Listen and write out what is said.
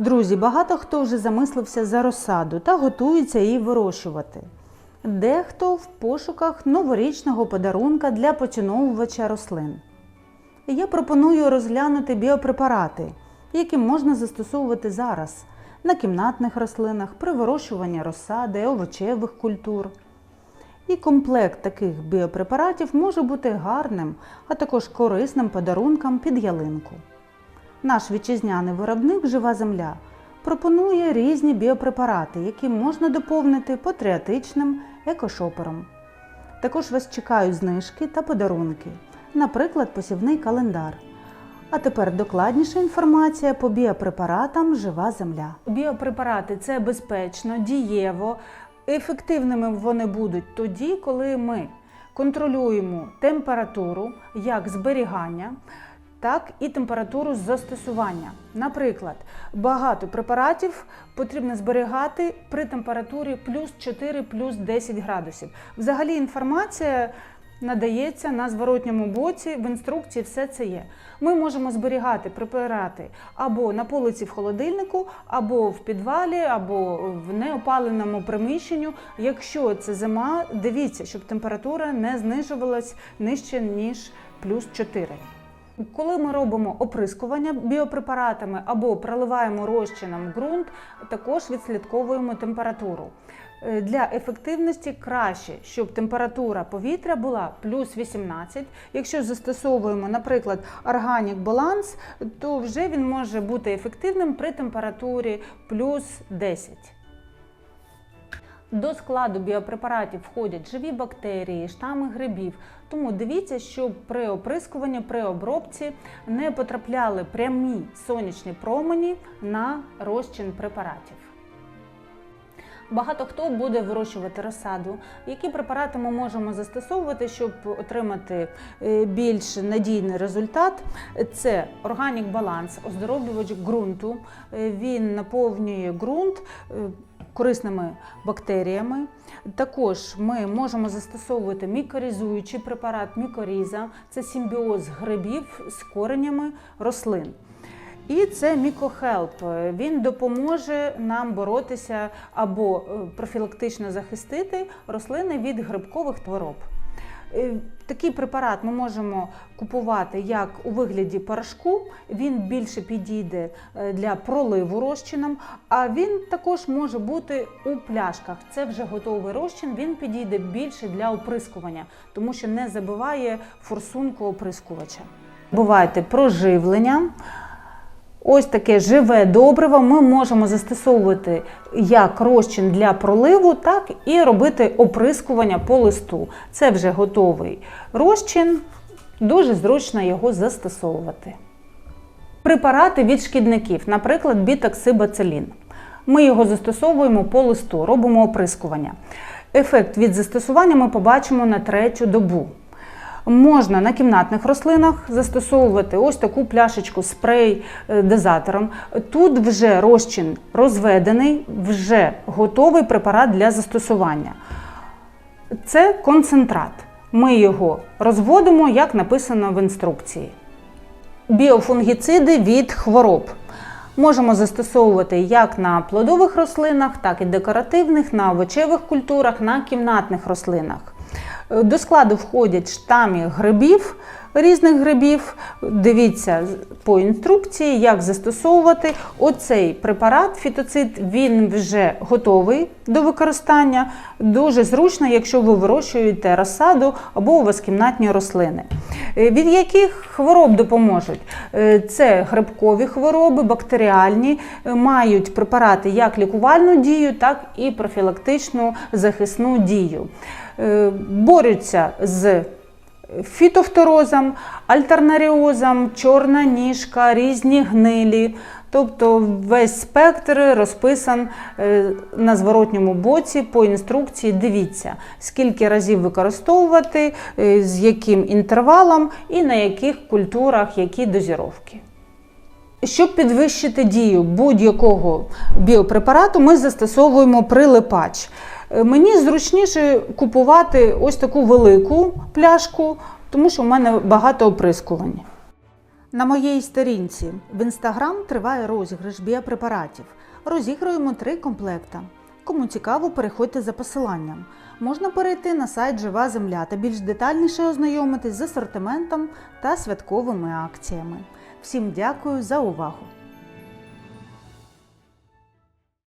Друзі, багато хто вже замислився за розсаду та готується її вирощувати. Дехто в пошуках новорічного подарунка для поціновувача рослин. Я пропоную розглянути біопрепарати, які можна застосовувати зараз на кімнатних рослинах, при вирощуванні розсади, овочевих культур. І комплект таких біопрепаратів може бути гарним, а також корисним подарунком під ялинку. Наш вітчизняний виробник Жива Земля пропонує різні біопрепарати, які можна доповнити патріотичним екошопером. Також вас чекають знижки та подарунки, наприклад, посівний календар. А тепер докладніша інформація по біопрепаратам Жива Земля. Біопрепарати це безпечно, дієво, ефективними вони будуть тоді, коли ми контролюємо температуру як зберігання, так і температуру застосування. Наприклад, багато препаратів потрібно зберігати при температурі плюс 4, плюс 10 градусів. Взагалі інформація надається на зворотньому боці, в інструкції все це є. Ми можемо зберігати препарати або на полиці в холодильнику, або в підвалі, або в неопаленому приміщенню. Якщо це зима, дивіться, щоб температура не знижувалась нижче ніж плюс 4. Коли ми робимо оприскування біопрепаратами або проливаємо розчином ґрунт, також відслідковуємо температуру. Е, Для ефективності краще, щоб температура повітря була плюс 18. Якщо застосовуємо, наприклад, органік баланс, то вже він може бути ефективним при температурі плюс 10. До складу біопрепаратів входять живі бактерії, штами грибів. Тому дивіться, щоб при оприскуванні, при обробці не потрапляли прямі сонячні промені на розчин препаратів. Багато хто буде вирощувати розсаду. Які препарати ми можемо застосовувати, щоб отримати е, більш надійний результат? Це органік баланс, оздоровлювач ґрунту. Е, Він наповнює ґрунт е, корисними бактеріями. Також ми можемо застосовувати мікорізуючий препарат мікоріза, це симбіоз грибів з коренями рослин. І це мікохелп. Він допоможе нам боротися або е, профілактично захистити рослини від грибкових хвороб. Е, Такий препарат ми можемо купувати як у вигляді порошку. Він більше підійде е, для проливу розчином, а він також може бути у пляшках. Це вже готовий розчин. Він підійде більше для оприскування, тому що не забиває форсунку оприскувача. Бувайте проживлення. Ось таке живе добриво ми можемо застосовувати як розчин для проливу, так і робити оприскування по листу. Це вже готовий розчин, дуже зручно його застосовувати. Препарати від шкідників, наприклад, бітоксибацилін. Ми його застосовуємо по листу, робимо оприскування. Ефект від застосування ми побачимо на третю добу. Можна на кімнатних рослинах застосовувати ось таку пляшечку спрей е. Тут вже розчин розведений, вже готовий препарат для застосування. Це концентрат. Ми його розводимо, як написано в інструкції. Біофунгіциди від хвороб. Можемо застосовувати як на плодових рослинах, так і декоративних, на овочевих культурах, на кімнатних рослинах. Е, До складу входять штамі грибів, різних грибів. Дивіться по інструкції, як застосовувати. Оцей препарат, фітоцид, він вже готовий до використання. Дуже зручно, якщо ви вирощуєте розсаду або у вас кімнатні рослини. Е, Від яких хвороб допоможуть? Е, Це грибкові хвороби, бактеріальні, мають препарати як лікувальну дію, так і профілактичну захисну дію. Е, Борються з фітофторозом, альтернаріозом, чорна ніжка, різні гнилі. Тобто весь спектр розписан е, на зворотньому боці по інструкції. Дивіться, скільки разів використовувати, е, з яким інтервалом і на яких культурах які дозіровки. Щоб підвищити дію будь-якого біопрепарату, ми застосовуємо прилипач. Е, Мені зручніше купувати ось таку велику пляшку, тому що в мене багато оприскувань. На моїй сторінці в інстаграм триває розіграш біопрепаратів. Розіграємо три комплекта. Кому цікаво, переходьте за посиланням. Можна перейти на сайт Жива Земля та більш детальніше ознайомитись з асортиментом та святковими акціями. Всім дякую за увагу!